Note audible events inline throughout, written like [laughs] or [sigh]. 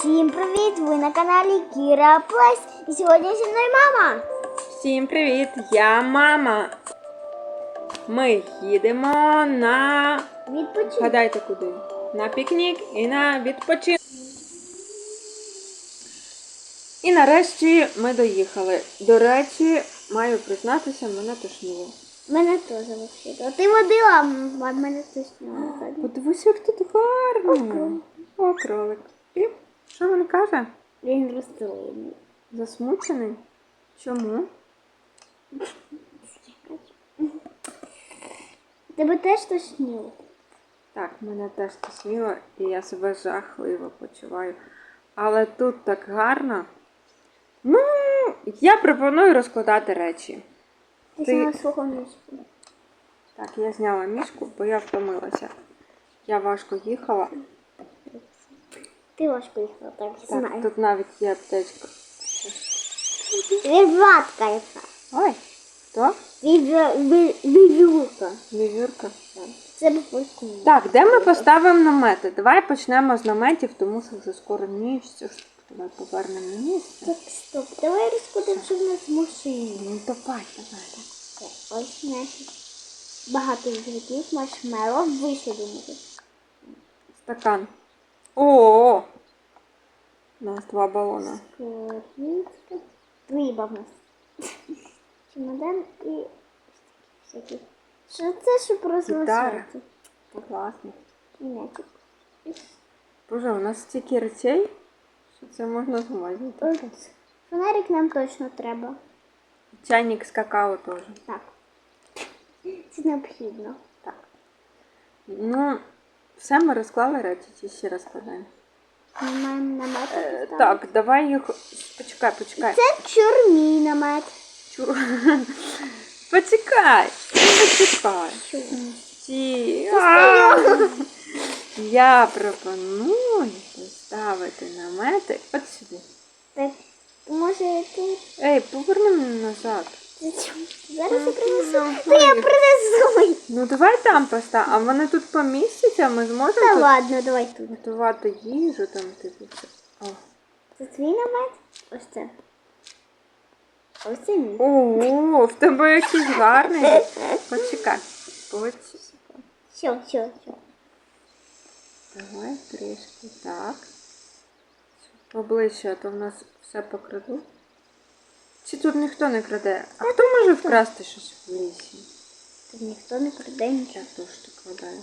Всім привіт! Ви на каналі Кіра Плейс. І сьогодні зі мною мама. Всім привіт! Я мама. Ми їдемо на. Відпочинок. Гадайте куди? На пікнік і на відпочинок. І нарешті ми доїхали. До речі, маю признатися, мене тошнило. Мене теж. А ти водила, а мене точно. Подивись, як тут гарно. О, кролик. І що він каже? Він розстроєний. Засмучений? Чому? Тебе теж тошнило? Так, мене теж тошнило, і я себе жахливо почуваю. Але тут так гарно. Ну, я пропоную розкладати речі. Ти Ти- сама свого мішку. Так, я зняла мішку, бо я втомилася. Я важко їхала. Ти важко їхала, так, Так, тут навіть є аптечка. Віватка яка. Ой, хто? Вівюрка. Вівюрка. Так. Це по-польському. Так, де ми поставимо намети? Давай почнемо з наметів, тому що вже скоро ніч. Давай повернемо місце. Так, стоп, давай розкладемо, що в нас машина. Ну давай, давай. Це Ось наші багато ігроків, маршмело, вийшли. Стакан. О! У нас два балона. Скорінська. Риба в нас. Чемодан і всякі. Що це, щоб Гітара. розважати? Класно. І м'ячик. Боже, у нас стільки речей, що це можна змазати. От. Фонарик нам точно треба. Чайник з какао теж. Так. Це необхідно. Так. Ну, все ми розклали речі, чи ще розкладаємо? Ми намет. Е, так, давай їх. Почекай, почекай. Це чурмій намет. Чур. [laughs] Почекай. Почекай. Ті. А! Я пропоную поставити намети от сюди. Так, може тут. Ей, поверни мене назад. Зараз я принесу. Ну, я принесу. Ну давай там поставимо. А вони тут помістяться, ми зможемо Та тут ладно, давай тут. готувати їжу там, типу. все. О. Це твій намет? Ось це. Ось це мій. Ого, в тебе якийсь гарний. [laughs] Почекай. Почекай. Що, що, що? Давай трішки так. Поближче, а то в нас все покрадуть. Чи тут ніхто не краде? А хто може вкрасти щось в лісі? Тут ніхто не продай нічого. Я теж так гадаю.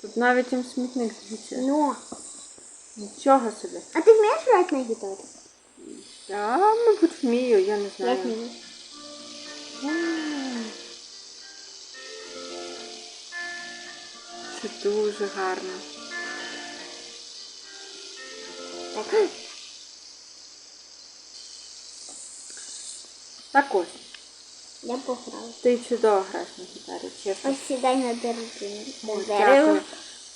Тут навіть їм смітник звідси. Ну. Нічого собі. А ти вмієш грати на гітарі? Я, мабуть, вмію, я не знаю. вмію. М. Це дуже гарно. Так. Так ось, Я пограла. ти чудово граєш на гітарі, чесно. Ось сідай на. Дякую.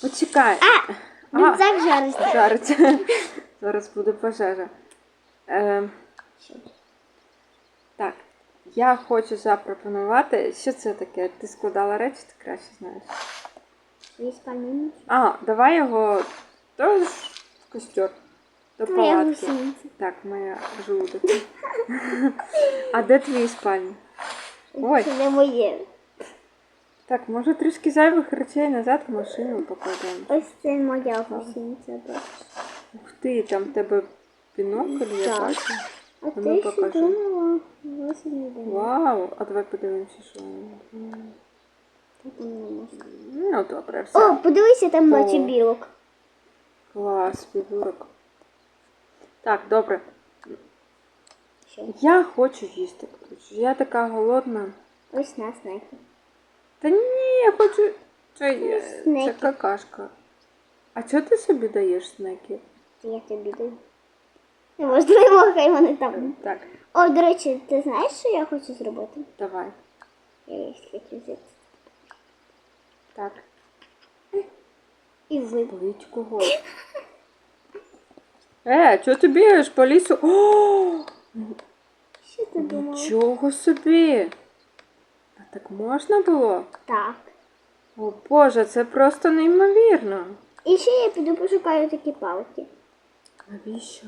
Почекай. А! Рюкзак жариться. Жариться. [laughs] Зараз буде пожежа. Е, так, я хочу запропонувати. Що це таке? Ти складала речі, ти краще знаєш. Спальний. А, давай його то в костер. До палатки. Так, моя желудок. А де твій спальні? Ой. Це не моє. Так, може трішки зайвих речей назад в машину покладемо. Ось це моя бачиш. Ух ти, там в тебе бінокль, я бачу. А Ну, ти покажи. думала? Ось не думала. Вау, а давай подивимося, що. воно. Ну, добре, все. О, подивися, там бачу білок. Клас, фігурок. Так, добре. Що? Я хочу їсти. Я така голодна. Ось на снеки. Та ні, я хочу. Це, є- це Снеки. какашка. А чого ти собі даєш снеки? Я тобі даю. Не можливо, [laughs] хай вони там. Так, О, до речі, ти знаєш, що я хочу зробити? давай. Я їх хочу взяти. Так. І випити. Болить кого? [laughs] Е, чого ти бігаєш по лісу? О! Що ти думала? Нічого собі. А так можна було? Так. О Боже, це просто неймовірно. І ще я піду пошукаю такі палки. Навіщо?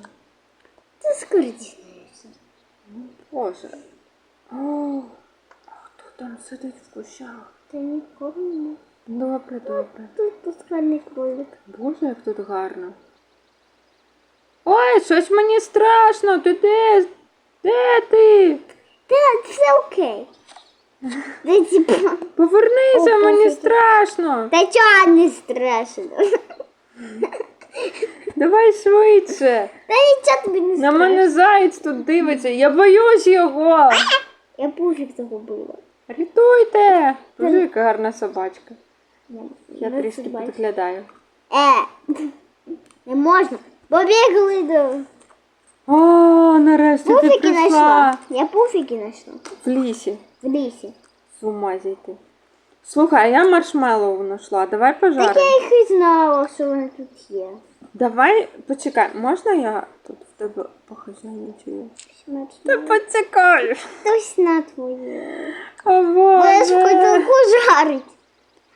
Ти скоро дізнаєшся. Боже. О, а хто там сидить в кущах? Та нікого нема. Добре, добре. Тут пускальний кролик. Боже, як тут гарно. Ой, щось мені страшно. Ти де? Де ти? Так, все окей. Повернися, мені страшно. Та чого не страшно? Давай швидше. Та нічого тобі не На мене заєць тут дивиться. Я боюсь його. Я пуфік загубила. Рятуйте. Боже, яка гарна собачка. Я трішки підглядаю. Е, не можна. Побігли до... О, нарешті ти Пуфіки прийшла. знайшла. Я пуфіки знайшла. В лісі. В лісі. З ума зійти. Слухай, а я маршмеллоу знайшла. Давай Так пожаримо. я їх і знала, що вони тут є. Давай, почекай, можна я тут в тебе похазяйничаю? Смачно. Та почекай. Хтось на твоє. О, Будеш Боже. котелку жарить.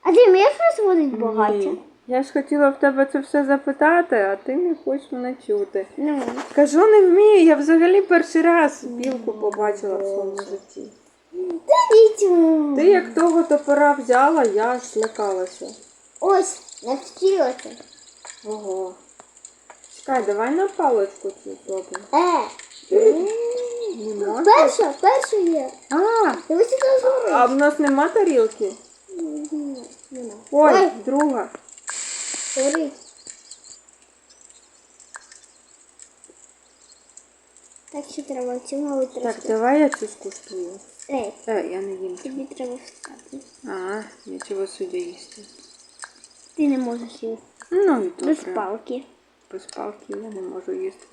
А ти вмієш розводити багаття? Ні. Я ж хотіла в тебе це все запитати, а ти не хочеш мене чути. Ну. Кажу, не вмію, я взагалі перший раз білку побачила в своєму житті. Ти як того топора взяла, я аж злякалася. Ось, навчилася. Ого. Чекай, давай на паличку цю зробимо. Е. Не можна? Перша, перша є. А, яка згорить. а в нас нема тарілки? Ні, Ой, друга. Горить. Так що треба цьому Так, давай я цю скуштую. Ей, Е, я не їм. тобі треба встати. А, нічого собі їсти. Ти не можеш їсти. Ну і Без добре. палки. Без палки я не можу їсти.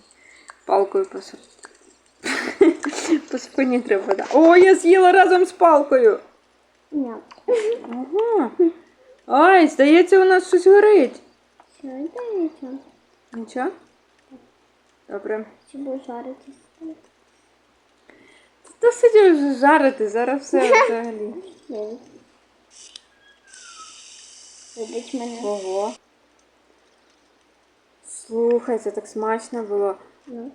Палкою по [laughs] По спині треба. Да. О, я з'їла разом з палкою. Ні. Ага. Ой, здається, у нас щось горить. Що це нічого? Нічого? Добре. Чи буде жаритися? Та сидів вже жарити, зараз все [laughs] взагалі. Вибач мене. Ого. Слухай, це так смачно було. Ну.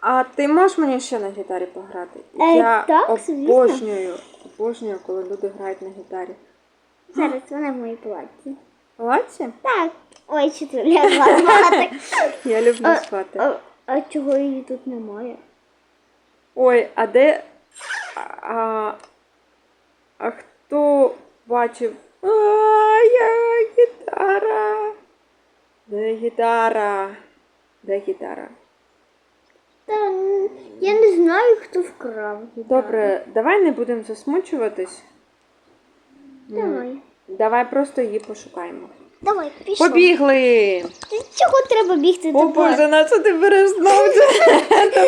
А ти можеш мені ще на гітарі пограти? Е, Я так, звісно. обожнюю, обожнюю, коли люди грають на гітарі. Зараз вона в моїй платі. Палаці? Так. Ой, що ти лягла спати. Я люблю спати. а, а чого її тут немає? Ой, а де. А, а хто бачив? А, я гітара. Де гітара? Де гітара? Та я не знаю, хто вкрав. гітару. Добре, давай не будемо засмучуватись. Давай. Давай просто її пошукаємо. Давай, пішов. Побігли! Ти Чого треба бігти О Боже, на що ти береш знову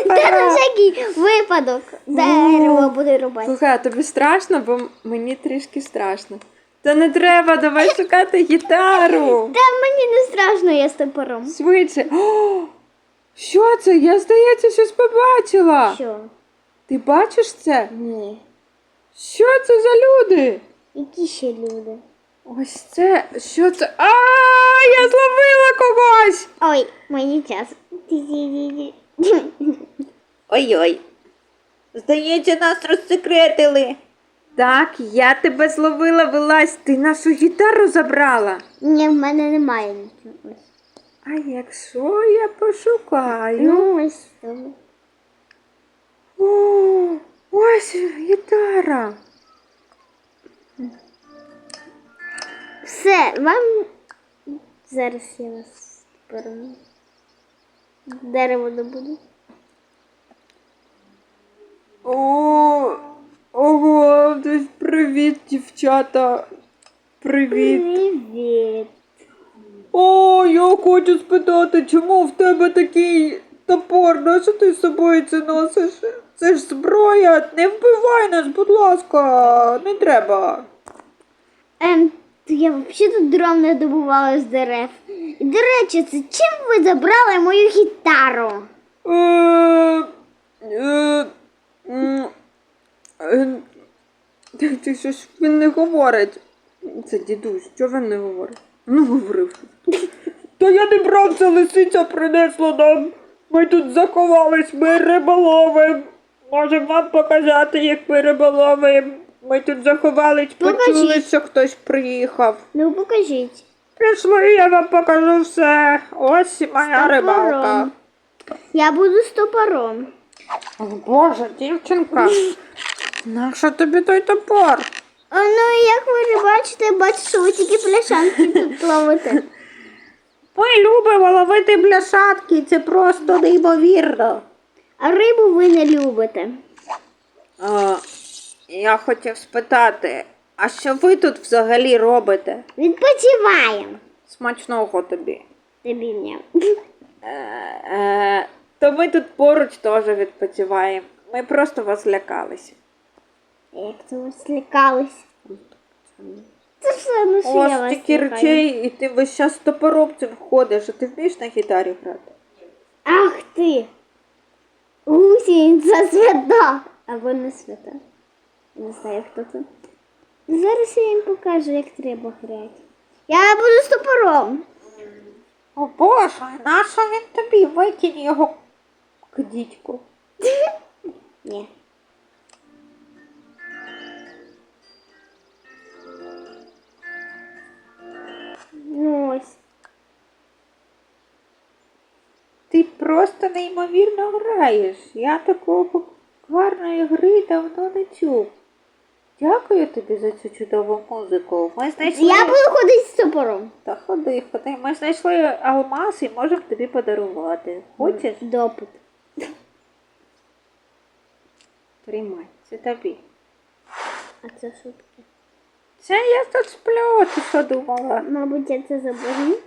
Та на всякий випадок. Дерево буде рубати. Слухай, а тобі страшно, бо мені трішки страшно. Та не треба, давай шукати гітару. [laughs] Та мені не страшно, я з топором. Швидше. О, що це? Я, здається, щось побачила. Що? Ти бачиш це? Ні. Що це за люди? Які ще люди? Ось це. Що це? А, я зловила когось! Ой, мені час. [laughs] Ой-ой. Здається, нас розсекретили. Так, я тебе зловила, вилазь, ти нашу гітару забрала. Ні, в мене немає нічого. А якщо я пошукаю? Ну, ось що. О, ось гітара. Все, вам зараз я вас перену. Дерево добуду. О, ого, десь привіт, дівчата. Привіт. Привіт. О, я хочу спитати, чому в тебе такий топор? На що ти з собою це носиш? Це ж зброя. Не вбивай нас, будь ласка, не треба. Ем, то я взагалі тут дров не добувала з дерев. І, до речі, це чим ви забрали мою гітару? Е, е, м, е, Ти щось він не говорить. Це дідусь, що він не говорить? Ну, говорив. [laughs] Та я не брав, це лисиця принесла нам. Ми тут заховались, ми риболовим. Можемо вам показати, як ми риболовим. Ми тут заховались, почули, що хтось приїхав. Ну покажіть. Прийшли, я вам покажу все. Ось моя З рибалка. Я буду з топором. О, Боже, дівчинка. Нащо тобі той топор? А ну як ви бачите, бачу, що ви тільки пляшанки тут ловите. Ми любимо ловити бляшатки, це просто неймовірно. А рибу ви не любите. А, я хотів спитати, а що ви тут взагалі робите? Відпочиваємо. Смачного тобі. Тобі м'яв. Е, е, то ми тут поруч теж відпочиваємо. Ми просто вас лякалися. Як це ви злякались? Це все одно, що У я вас вас стільки лякаю. речей, і ти весь час з топором ходиш, а ти вмієш на гітарі грати? Ах ти! Гусінця свята! Або не свята. Не знаю, хто це. Зараз я їм покажу, як треба грати. Я буду з топором. О Боже, нащо він тобі? Викинь його к дідьку. [laughs] Ні. Просто неймовірно граєш. Я такого гарної гри давно не чув. Дякую тобі за цю чудову музику. Ми знайшли. Я буду ходити з топором. Та ходи, ходи. Ми знайшли алмаз і можемо тобі подарувати. Хочеш? Допит. Тримай, це тобі. А це що таке? Це я тут сплю, ти що думала? Мабуть, я це забуду.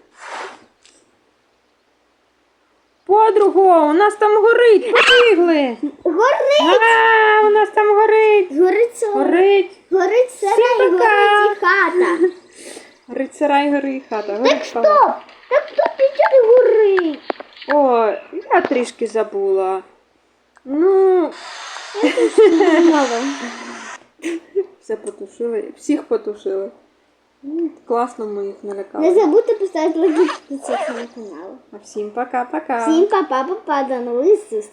Подруго, у нас там горить, побігли. Горить! А, у нас там горить. Горить село. Горить. Горить сарай, горить і хата. Горить сарай, горить хата. Горить Стоп! Так тут нічого не горить. О, я трішки забула. Ну, [laughs] все потушили, всіх потушили. М, Класно ми їх Не налякали. забудьте поставити лайк підписатися на канал. А всім пока-пока. Всім па-па, па-па, до нових зустрічей.